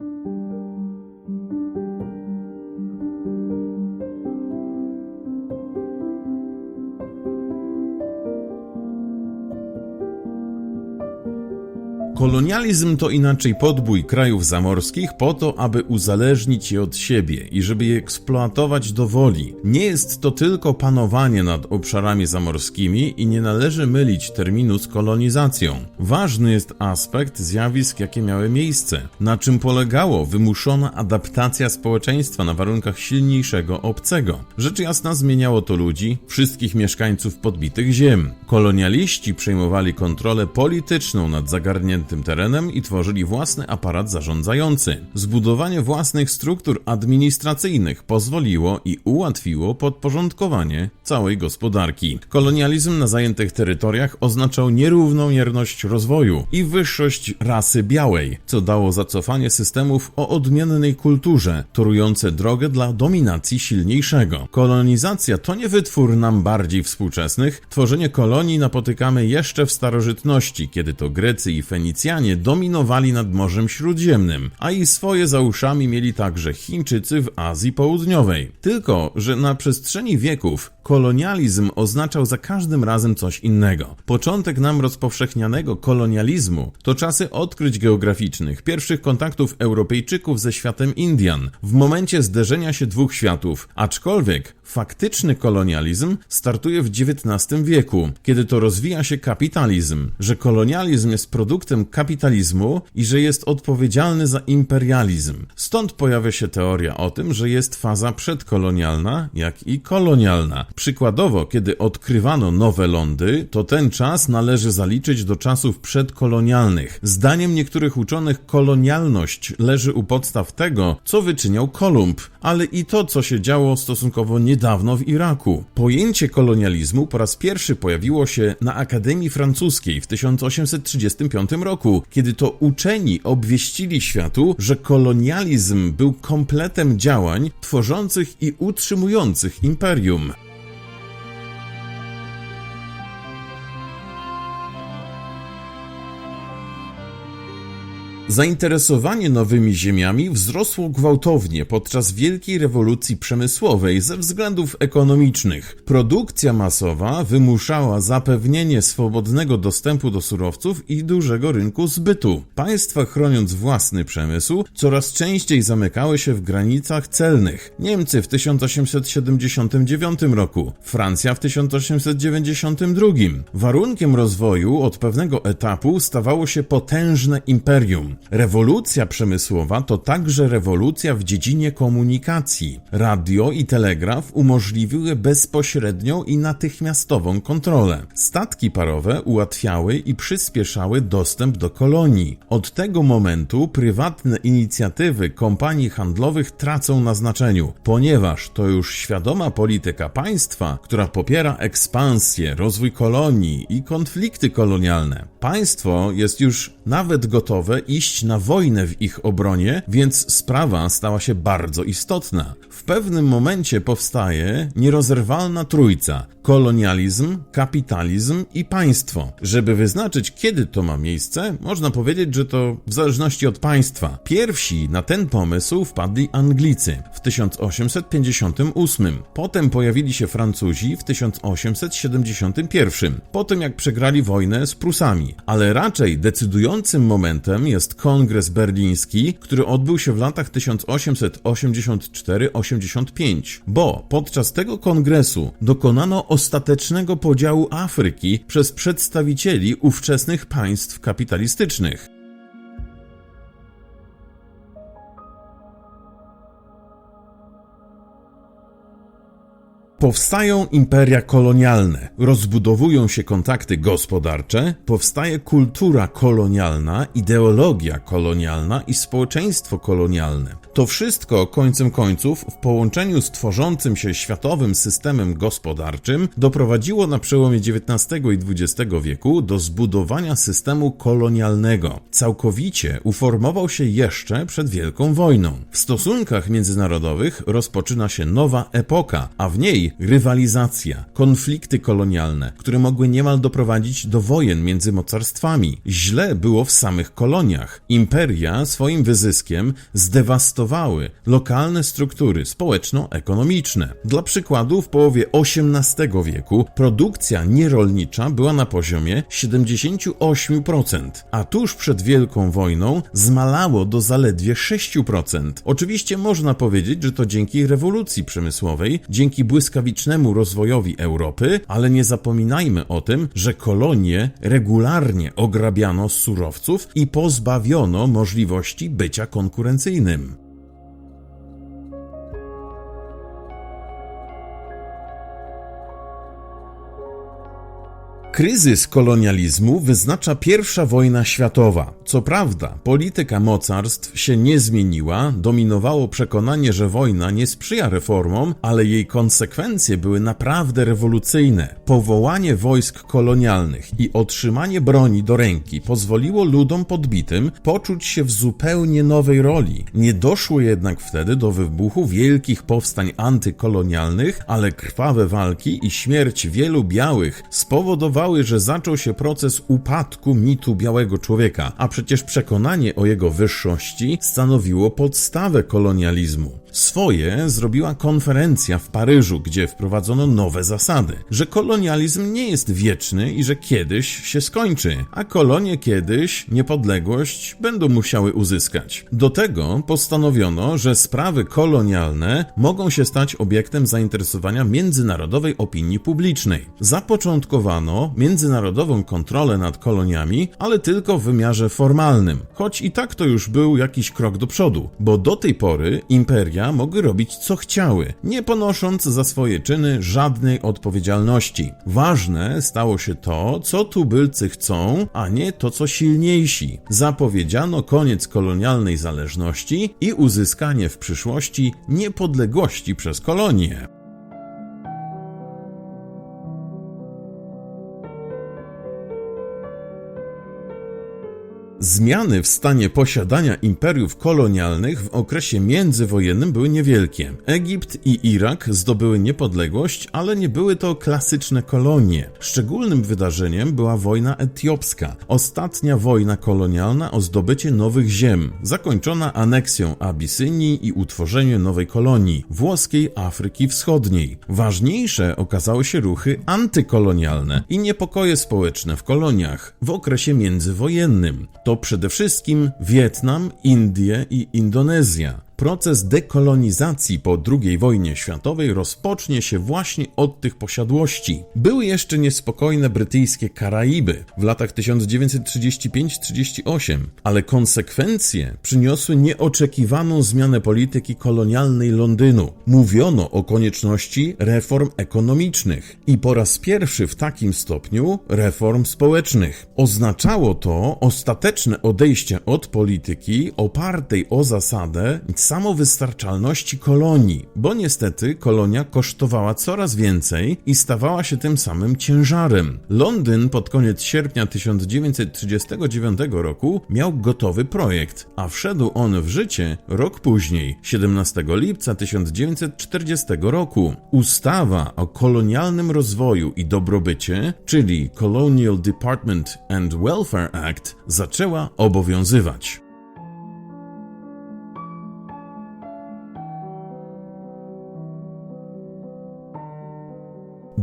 thank you Kolonializm to inaczej podbój krajów zamorskich po to, aby uzależnić je od siebie i żeby je eksploatować do woli. Nie jest to tylko panowanie nad obszarami zamorskimi i nie należy mylić terminu z kolonizacją. Ważny jest aspekt zjawisk, jakie miały miejsce, na czym polegało wymuszona adaptacja społeczeństwa na warunkach silniejszego obcego. Rzecz jasna zmieniało to ludzi, wszystkich mieszkańców podbitych ziem. Kolonialiści przejmowali kontrolę polityczną nad zagarniętym terenem i tworzyli własny aparat zarządzający. Zbudowanie własnych struktur administracyjnych pozwoliło i ułatwiło podporządkowanie całej gospodarki. Kolonializm na zajętych terytoriach oznaczał nierównomierność rozwoju i wyższość rasy białej, co dało zacofanie systemów o odmiennej kulturze, torujące drogę dla dominacji silniejszego. Kolonizacja to nie wytwór nam bardziej współczesnych. Tworzenie kolonii napotykamy jeszcze w starożytności, kiedy to Grecy i Fenicjanie dominowali nad Morzem Śródziemnym, a i swoje za uszami mieli także Chińczycy w Azji Południowej. Tylko, że na przestrzeni wieków kolonializm oznaczał za każdym razem coś innego. Początek nam rozpowszechnianego kolonializmu to czasy odkryć geograficznych, pierwszych kontaktów Europejczyków ze światem Indian, w momencie zderzenia się dwóch światów, aczkolwiek faktyczny kolonializm startuje w XIX wieku, kiedy to rozwija się kapitalizm, że kolonializm jest produktem kapitalizmu i że jest odpowiedzialny za imperializm. Stąd pojawia się teoria o tym, że jest faza przedkolonialna, jak i kolonialna. Przykładowo, kiedy odkrywano nowe lądy, to ten czas należy zaliczyć do czasów przedkolonialnych. Zdaniem niektórych uczonych kolonialność leży u podstaw tego, co wyczyniał Kolumb, ale i to, co się działo stosunkowo niedawno w Iraku. Pojęcie kolonializmu po raz pierwszy pojawiło się na Akademii Francuskiej w 1835 roku, kiedy to uczeni obwieścili światu, że kolonializm był kompletem działań tworzących i utrzymujących imperium. Zainteresowanie nowymi ziemiami wzrosło gwałtownie podczas wielkiej rewolucji przemysłowej ze względów ekonomicznych. Produkcja masowa wymuszała zapewnienie swobodnego dostępu do surowców i dużego rynku zbytu. Państwa chroniąc własny przemysł coraz częściej zamykały się w granicach celnych. Niemcy w 1879 roku, Francja w 1892. Warunkiem rozwoju od pewnego etapu stawało się potężne imperium. Rewolucja przemysłowa to także rewolucja w dziedzinie komunikacji. Radio i telegraf umożliwiły bezpośrednią i natychmiastową kontrolę. Statki parowe ułatwiały i przyspieszały dostęp do kolonii. Od tego momentu prywatne inicjatywy kompanii handlowych tracą na znaczeniu, ponieważ to już świadoma polityka państwa, która popiera ekspansję, rozwój kolonii i konflikty kolonialne. Państwo jest już nawet gotowe iść na wojnę w ich obronie, więc sprawa stała się bardzo istotna. W pewnym momencie powstaje nierozerwalna trójca: kolonializm, kapitalizm i państwo. Żeby wyznaczyć, kiedy to ma miejsce, można powiedzieć, że to w zależności od państwa. Pierwsi na ten pomysł wpadli Anglicy w 1858. Potem pojawili się Francuzi w 1871. Po tym jak przegrali wojnę z Prusami. Ale raczej decydującym momentem jest Kongres Berliński, który odbył się w latach 1884-85, bo podczas tego kongresu dokonano ostatecznego podziału Afryki przez przedstawicieli ówczesnych państw kapitalistycznych. Powstają imperia kolonialne, rozbudowują się kontakty gospodarcze, powstaje kultura kolonialna, ideologia kolonialna i społeczeństwo kolonialne. To wszystko końcem końców w połączeniu z tworzącym się światowym systemem gospodarczym doprowadziło na przełomie XIX i XX wieku do zbudowania systemu kolonialnego. Całkowicie uformował się jeszcze przed Wielką Wojną. W stosunkach międzynarodowych rozpoczyna się nowa epoka, a w niej rywalizacja, konflikty kolonialne, które mogły niemal doprowadzić do wojen między mocarstwami. Źle było w samych koloniach. Imperia swoim wyzyskiem zdewastowały lokalne struktury społeczno-ekonomiczne. Dla przykładu, w połowie XVIII wieku produkcja nierolnicza była na poziomie 78%, a tuż przed Wielką Wojną zmalało do zaledwie 6%. Oczywiście można powiedzieć, że to dzięki rewolucji przemysłowej, dzięki błyskawicznemu rozwojowi Europy, ale nie zapominajmy o tym, że kolonie regularnie ograbiano z surowców i pozbawiono możliwości bycia konkurencyjnym. Kryzys kolonializmu wyznacza pierwsza wojna światowa. Co prawda, polityka mocarstw się nie zmieniła, dominowało przekonanie, że wojna nie sprzyja reformom, ale jej konsekwencje były naprawdę rewolucyjne. Powołanie wojsk kolonialnych i otrzymanie broni do ręki pozwoliło ludom podbitym poczuć się w zupełnie nowej roli. Nie doszło jednak wtedy do wybuchu wielkich powstań antykolonialnych, ale krwawe walki i śmierć wielu białych spowodowały, że zaczął się proces upadku mitu białego człowieka, a przecież przekonanie o jego wyższości stanowiło podstawę kolonializmu. Swoje zrobiła konferencja w Paryżu, gdzie wprowadzono nowe zasady, że kolonializm nie jest wieczny i że kiedyś się skończy, a kolonie kiedyś niepodległość będą musiały uzyskać. Do tego postanowiono, że sprawy kolonialne mogą się stać obiektem zainteresowania międzynarodowej opinii publicznej. Zapoczątkowano międzynarodową kontrolę nad koloniami, ale tylko w wymiarze formalnym, choć i tak to już był jakiś krok do przodu, bo do tej pory imperia mogły robić co chciały, nie ponosząc za swoje czyny żadnej odpowiedzialności. Ważne stało się to, co tubylcy chcą, a nie to, co silniejsi. Zapowiedziano koniec kolonialnej zależności i uzyskanie w przyszłości niepodległości przez kolonie. Zmiany w stanie posiadania imperiów kolonialnych w okresie międzywojennym były niewielkie. Egipt i Irak zdobyły niepodległość, ale nie były to klasyczne kolonie. Szczególnym wydarzeniem była wojna etiopska, ostatnia wojna kolonialna o zdobycie nowych ziem, zakończona aneksją Abysynii i utworzeniem nowej kolonii włoskiej Afryki Wschodniej. Ważniejsze okazały się ruchy antykolonialne i niepokoje społeczne w koloniach w okresie międzywojennym. To przede wszystkim Wietnam, Indie i Indonezja. Proces dekolonizacji po II wojnie światowej rozpocznie się właśnie od tych posiadłości. Były jeszcze niespokojne brytyjskie Karaiby w latach 1935-38, ale konsekwencje przyniosły nieoczekiwaną zmianę polityki kolonialnej Londynu. Mówiono o konieczności reform ekonomicznych i po raz pierwszy w takim stopniu reform społecznych. Oznaczało to ostateczne odejście od polityki opartej o zasadę samowystarczalności kolonii, bo niestety kolonia kosztowała coraz więcej i stawała się tym samym ciężarem. Londyn pod koniec sierpnia 1939 roku miał gotowy projekt, a wszedł on w życie rok później, 17 lipca 1940 roku. Ustawa o kolonialnym rozwoju i dobrobycie, czyli Colonial Department and Welfare Act, zaczęła obowiązywać.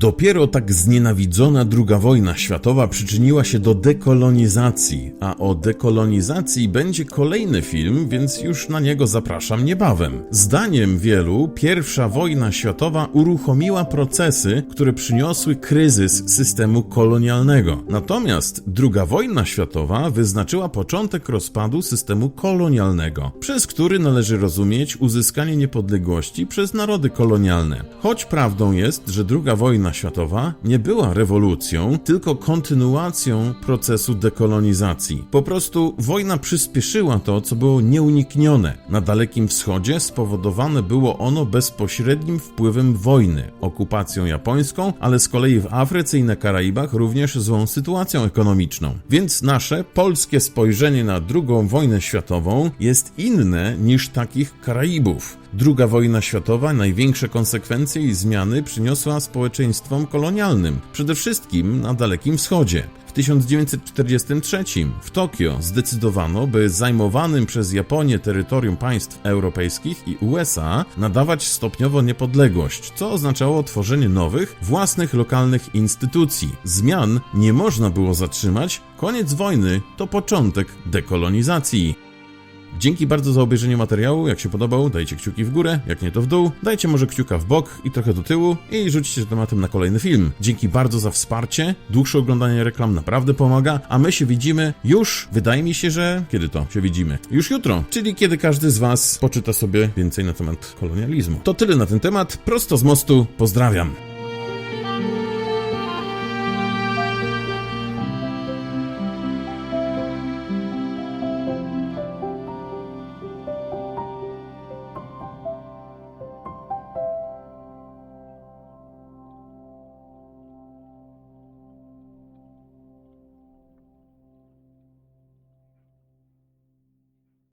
Dopiero tak znienawidzona II wojna światowa przyczyniła się do dekolonizacji, a o dekolonizacji będzie kolejny film, więc już na niego zapraszam niebawem. Zdaniem wielu, pierwsza wojna światowa uruchomiła procesy, które przyniosły kryzys systemu kolonialnego. Natomiast II wojna światowa wyznaczyła początek rozpadu systemu kolonialnego, przez który należy rozumieć uzyskanie niepodległości przez narody kolonialne. Choć prawdą jest, że II wojna wojna światowa nie była rewolucją, tylko kontynuacją procesu dekolonizacji. Po prostu wojna przyspieszyła to, co było nieuniknione. Na Dalekim Wschodzie spowodowane było ono bezpośrednim wpływem wojny, okupacją japońską, ale z kolei w Afryce i na Karaibach również złą sytuacją ekonomiczną. Więc nasze polskie spojrzenie na II wojnę światową jest inne niż takich Karaibów. II wojna światowa największe konsekwencje i zmiany przyniosła społeczeństwom kolonialnym, przede wszystkim na Dalekim Wschodzie. W 1943 w Tokio zdecydowano, by zajmowanym przez Japonię terytorium państw europejskich i USA nadawać stopniowo niepodległość, co oznaczało tworzenie nowych, własnych lokalnych instytucji. Zmian nie można było zatrzymać, koniec wojny to początek dekolonizacji. Dzięki bardzo za obejrzenie materiału. Jak się podobał, dajcie kciuki w górę, jak nie to w dół. Dajcie może kciuka w bok i trochę do tyłu i rzućcie tematem na kolejny film. Dzięki bardzo za wsparcie. Dłuższe oglądanie reklam naprawdę pomaga, a my się widzimy już, wydaje mi się, że kiedy to się widzimy? Już jutro, czyli kiedy każdy z Was poczyta sobie więcej na temat kolonializmu. To tyle na ten temat. Prosto z mostu. Pozdrawiam.